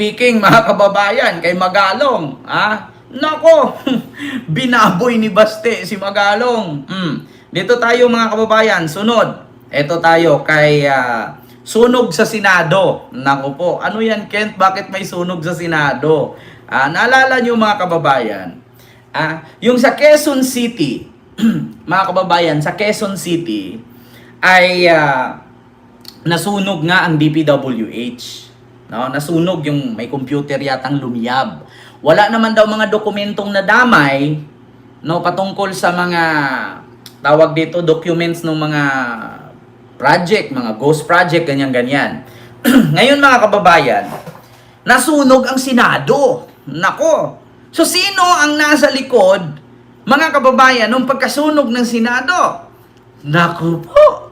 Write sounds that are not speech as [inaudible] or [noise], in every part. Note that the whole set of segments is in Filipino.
speaking mga kababayan kay Magalong, ah, nako, [laughs] binaboy ni Baste si Magalong. Mm. Dito tayo mga kababayan, sunod. Ito tayo kay ah, sunog sa Senado. Nako po, ano yan Kent? Bakit may sunog sa Senado? Ah, naalala nyo mga kababayan, ah, yung sa Quezon City, [clears throat] mga kababayan, sa Quezon City ay ah, nasunog nga ang DPWH. No, nasunog yung may computer yatang lumiyab. Wala naman daw mga dokumentong nadamay no patungkol sa mga tawag dito documents ng mga project, mga ghost project ganyan ganyan. [clears throat] Ngayon mga kababayan, nasunog ang Senado. Nako. So sino ang nasa likod mga kababayan nung pagkasunog ng Senado? Nako po.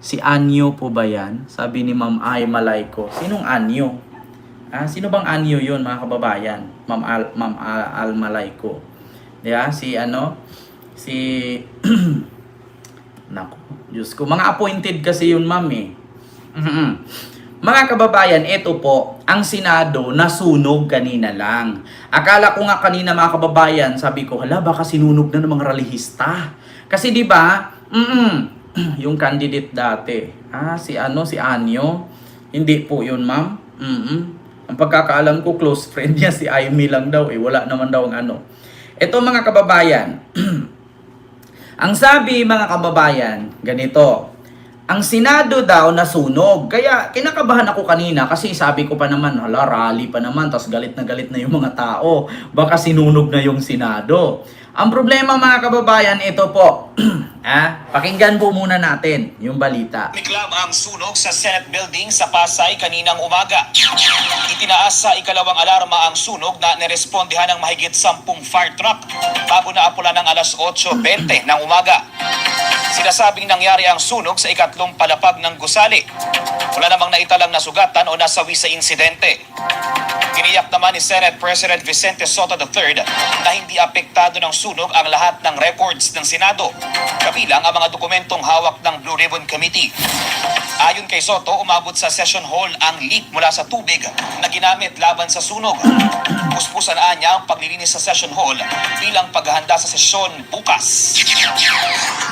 Si Anyo po ba yan? Sabi ni Ma'am Ay Malayko. Sinong Anyo? Ah, sino bang Anyo yun mga kababayan? Ma'am Al, Ma'am Al, Al Malayko. Diba? Si ano? Si... [clears throat] Nako. Diyos ko. Mga appointed kasi yun ma'am eh. Mga kababayan, ito po, ang Senado nasunog kanina lang. Akala ko nga kanina mga kababayan, sabi ko, hala baka sinunog na ng mga ralihista. Kasi di ba, mm [clears throat] yung candidate dati, ah, si ano, si Anyo, hindi po yun ma'am. mm Ang pagkakaalam ko, close friend niya si Amy lang daw eh, wala naman daw ang ano. Ito mga kababayan, [clears throat] ang sabi mga kababayan, ganito, ang Senado daw nasunog. Kaya kinakabahan ako kanina kasi sabi ko pa naman, hala, rally pa naman, tapos galit na galit na yung mga tao. Baka sinunog na yung Senado. Ang problema mga kababayan, ito po. [clears throat] ah, pakinggan po muna natin yung balita. Miklab ang sunog sa Senate Building sa Pasay kaninang umaga. Itinaas sa ikalawang alarma ang sunog na nirespondihan ng mahigit 10 fire truck bago na apula ng alas 8.20 ng umaga. Sinasabing nangyari ang sunog sa ikatlong palapag ng gusali. Wala namang naitalang nasugatan o nasawi sa insidente. Tiniyak naman ni Senate President Vicente Soto III na hindi apektado ng sunog ang lahat ng records ng Senado, kabilang ang mga dokumentong hawak ng Blue Ribbon Committee. Ayon kay Soto, umabot sa session hall ang leak mula sa tubig na ginamit laban sa sunog. Puspusan niya ang paglilinis sa session hall bilang paghahanda sa sesyon bukas.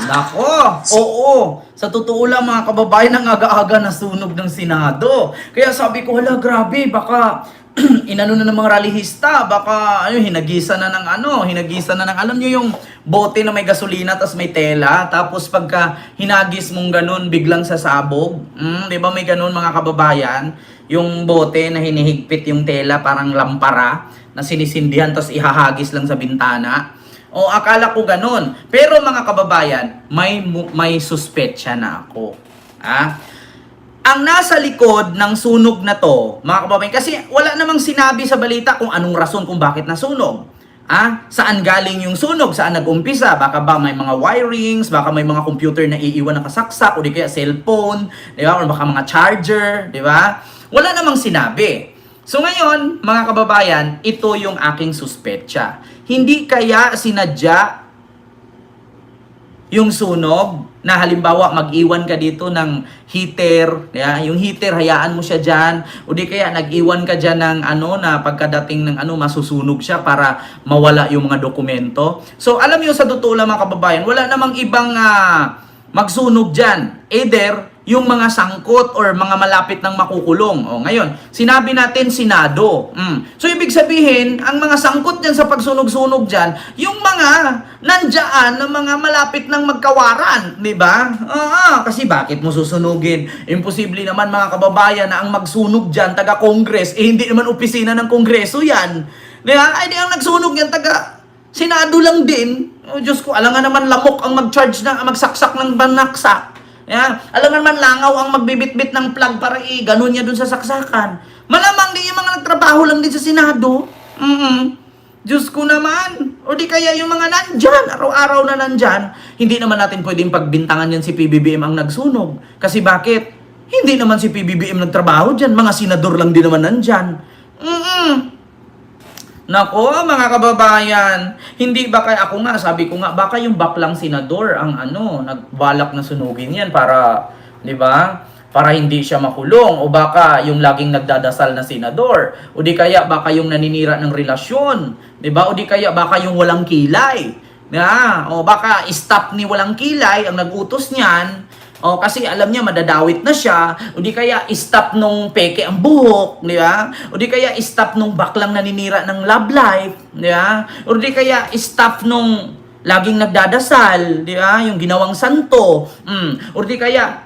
Nako! Oo! Sa totoo lang mga kababayan, ang aga-aga na sunog ng Senado. Kaya sabi ko, hala grabe, baka [clears throat] inano na ng mga ralihista, baka ano, hinagisa na ng ano, hinagisa na ng, alam nyo yung bote na may gasolina tapos may tela, tapos pagka hinagis mong ganun, biglang sasabog. Mm, di ba may ganun mga kababayan? Yung bote na hinihigpit yung tela, parang lampara, na sinisindihan tapos ihahagis lang sa bintana. O akala ko ganun. Pero mga kababayan, may may suspetsya na ako. Ah? Ang nasa likod ng sunog na to, mga kababayan, kasi wala namang sinabi sa balita kung anong rason kung bakit nasunog. Ah, saan galing yung sunog? Saan nag-umpisa? Baka ba may mga wirings, baka may mga computer na iiwan na kasaksak, o di kaya cellphone, di ba? O baka mga charger, di ba? Wala namang sinabi. So ngayon, mga kababayan, ito yung aking suspetsya. Hindi kaya sinadya yung sunog na halimbawa mag-iwan ka dito ng heater, yeah, yung heater hayaan mo siya diyan o di kaya nag-iwan ka diyan ng ano na pagkadating ng ano masusunog siya para mawala yung mga dokumento. So alam niyo sa totoo lang mga kababayan, wala namang ibang ah, magsunog diyan. Either yung mga sangkot or mga malapit ng makukulong. O ngayon, sinabi natin Senado. Mm. So ibig sabihin, ang mga sangkot diyan sa pagsunog-sunog diyan, yung mga nandiyan na mga malapit ng magkawaran, di ba? Ah, kasi bakit mo susunugin? Imposible naman mga kababayan na ang magsunog diyan taga Congress, eh hindi naman opisina ng Kongreso 'yan. Di ba? Ay di ang nagsunog yan taga Senado lang din. Oh, Diyos ko, alam nga naman lamok ang mag-charge ng, magsaksak ng banaksak. Yeah. Alam naman langaw ang magbibitbit ng plug para i ganun niya dun sa saksakan. Malamang din yung mga nagtrabaho lang din sa Senado. mm Diyos ko naman. O di kaya yung mga nandyan, araw-araw na nandyan, hindi naman natin pwedeng pagbintangan yan si PBBM ang nagsunog. Kasi bakit? Hindi naman si PBBM nagtrabaho dyan. Mga senador lang din naman nandyan. Mm-mm. Nako, mga kababayan, hindi ba kaya ako nga, sabi ko nga, baka yung baklang senador ang ano, nagbalak na sunugin yan para, di ba? para hindi siya makulong o baka yung laging nagdadasal na senador o di kaya baka yung naninira ng relasyon, 'di ba? O di kaya baka yung walang kilay. Na, o baka stop ni walang kilay ang nagutos niyan. O kasi alam niya madadawit na siya, o di kaya stop nung peke ang buhok, di ba? O di kaya stop nung baklang naninira ng love life, di ba? O di kaya stop nung laging nagdadasal, di ba? Yung ginawang santo. Mm. O di kaya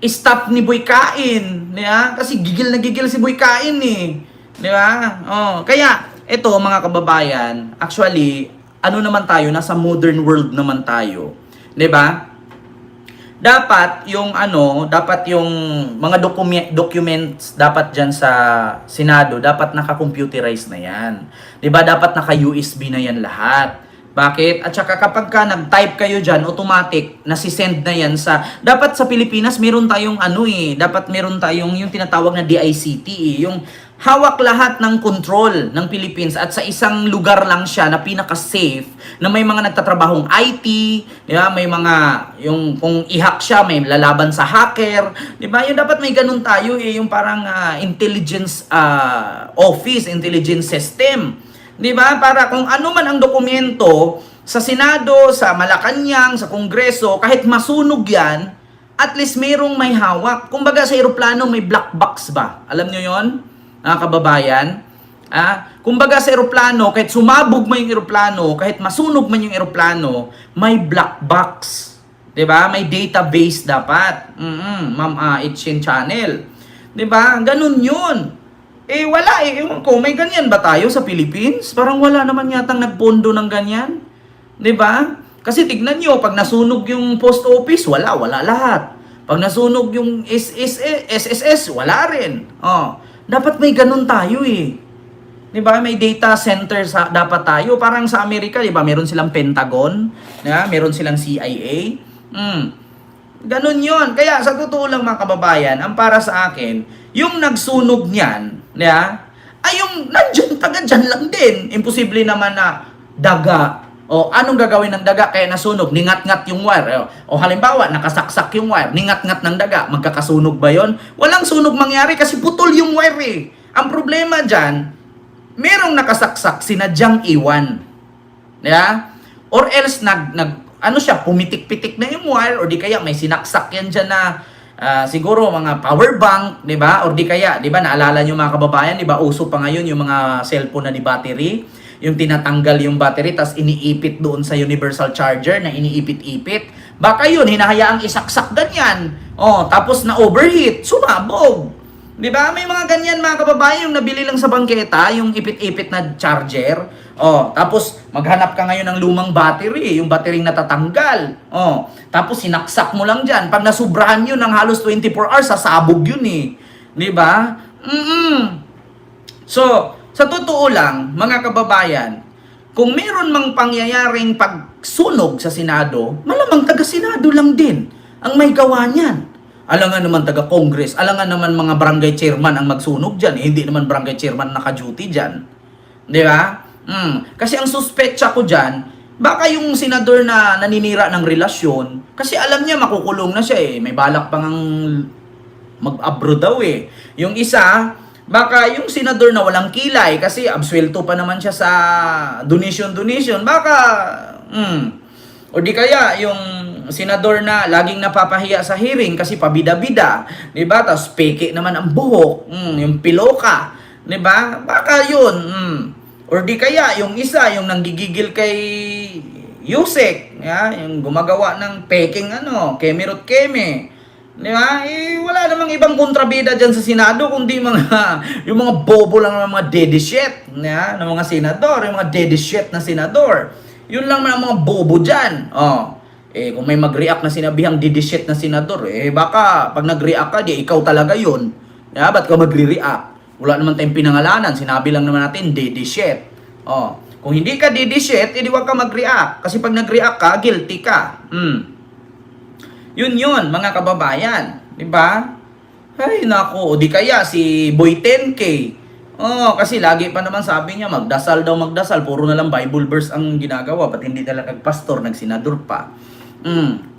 stop ni Boy Kain, di ba? Kasi gigil na gigil si Boy Kain eh. Di ba? Oh, kaya ito mga kababayan, actually ano naman tayo, nasa modern world naman tayo. 'Di ba? Dapat yung ano, dapat yung mga document documents dapat diyan sa Senado, dapat naka-computerize na 'yan. 'Di ba? Dapat naka-USB na 'yan lahat. Bakit? At saka kapag ka nag-type kayo dyan, automatic, nasi-send na yan sa... Dapat sa Pilipinas, meron tayong ano eh, dapat meron tayong yung tinatawag na DICT eh, yung hawak lahat ng control ng Philippines at sa isang lugar lang siya na pinaka-safe na may mga nagtatrabahong IT, di ba? May mga yung kung i-hack siya, may lalaban sa hacker, di ba? Yung dapat may ganun tayo eh, yung parang ah, intelligence ah, office, intelligence system. Di ba? Para kung ano man ang dokumento sa Senado, sa Malacanang, sa Kongreso, kahit masunog yan, at least mayroong may hawak. Kumbaga sa eroplano may black box ba? Alam nyo yon mga kababayan? Ah, kumbaga sa eroplano, kahit sumabog man yung eroplano, kahit masunog man yung eroplano, may black box. 'Di ba? May database dapat. Mm Ma'am uh, Itchin Channel. 'Di ba? Ganun 'yun. Eh wala eh. Ewan ko, may ganyan ba tayo sa Philippines? Parang wala naman yatang nagpondo ng ganyan. 'Di ba? Kasi tignan nyo, pag nasunog yung post office, wala, wala lahat. Pag nasunog yung SSS, SSS, wala rin. Oh, dapat may ganun tayo eh. 'Di ba? May data center sa dapat tayo. Parang sa Amerika, 'di ba? Meron silang Pentagon, ba? Meron silang CIA. Mm. Ganun 'yon. Kaya sa totoo lang mga kababayan, ang para sa akin, yung nagsunog niyan, 'di ba? Ay yung nandiyan taga dyan lang din. Imposible naman na daga. O anong gagawin ng daga kaya nasunog? Ningat-ngat yung wire. O, halimbawa, nakasaksak yung wire, ningat-ngat ng daga, magkakasunog ba yon? Walang sunog mangyari kasi putol yung wire eh. Ang problema dyan, merong nakasaksak, sinadyang iwan. Yeah? Or else, nag, nag, ano siya, pumitik-pitik na yung wire, or di kaya may sinaksak yan dyan na, ah, siguro mga power bank, di ba? Or di kaya, di ba, naalala nyo mga kababayan, di ba, uso pa ngayon yung mga cellphone na di battery, yung tinatanggal yung battery, tas iniipit doon sa universal charger na iniipit-ipit. Baka yun, hinahayaang isaksak ganyan. Oh, tapos na overheat, sumabog. Di ba? May mga ganyan mga kababayan yung nabili lang sa bangketa, yung ipit-ipit na charger. Oh, tapos maghanap ka ngayon ng lumang battery, yung battery natatanggal. Oh, tapos sinaksak mo lang diyan. Pag nasubrahan yun ng halos 24 hours, sasabog yun eh. Di ba? Mm So, sa totoo lang, mga kababayan, kung meron mang pangyayaring pagsunog sa Senado, malamang taga-Senado lang din ang may gawa niyan. Alangan naman taga-Congress, alangan naman mga barangay chairman ang magsunog dyan. Eh, hindi naman barangay chairman naka-duty dyan. Di ba? Mm. Kasi ang suspetsa ko dyan, baka yung senador na naninira ng relasyon, kasi alam niya makukulong na siya eh. May balak pang ang mag-abroad daw eh. Yung isa, baka yung senador na walang kilay, kasi absuelto pa naman siya sa donation-donation, baka, mm, o di kaya yung senador na laging napapahiya sa hearing kasi pabida-bida, 'di ba? Tapos peke naman ang buhok, mm, yung piloka, 'di ba? Baka 'yun. Mm. Or di kaya yung isa yung nanggigigil kay Yusek, ya, yung gumagawa ng peking ano, kemerot keme. Di ba? Eh, wala namang ibang kontrabida dyan sa Senado kundi mga, [laughs] yung mga bobo lang ng mga daddy shit ya, ng mga senador, yung mga daddy shit na senador. Yun lang ang mga bobo dyan. Oh. Eh, kung may mag-react na sinabihang daddy shit na senador, eh, baka pag nag-react ka, di ikaw talaga yun. Ya, ba't ka magre-react? Wala naman tayong pinangalanan. Sinabi lang naman natin, daddy shit. Oh. Kung hindi ka daddy shit, edi wag ka mag-react. Kasi pag nag-react ka, guilty ka. Hmm. Yun yun, mga kababayan. Di ba? Ay, nako. O di kaya si Boy 10K. Oh, kasi lagi pa naman sabi niya, magdasal daw magdasal. Puro na lang Bible verse ang ginagawa. Ba't hindi talaga nagpastor, nagsenador pa. Mm.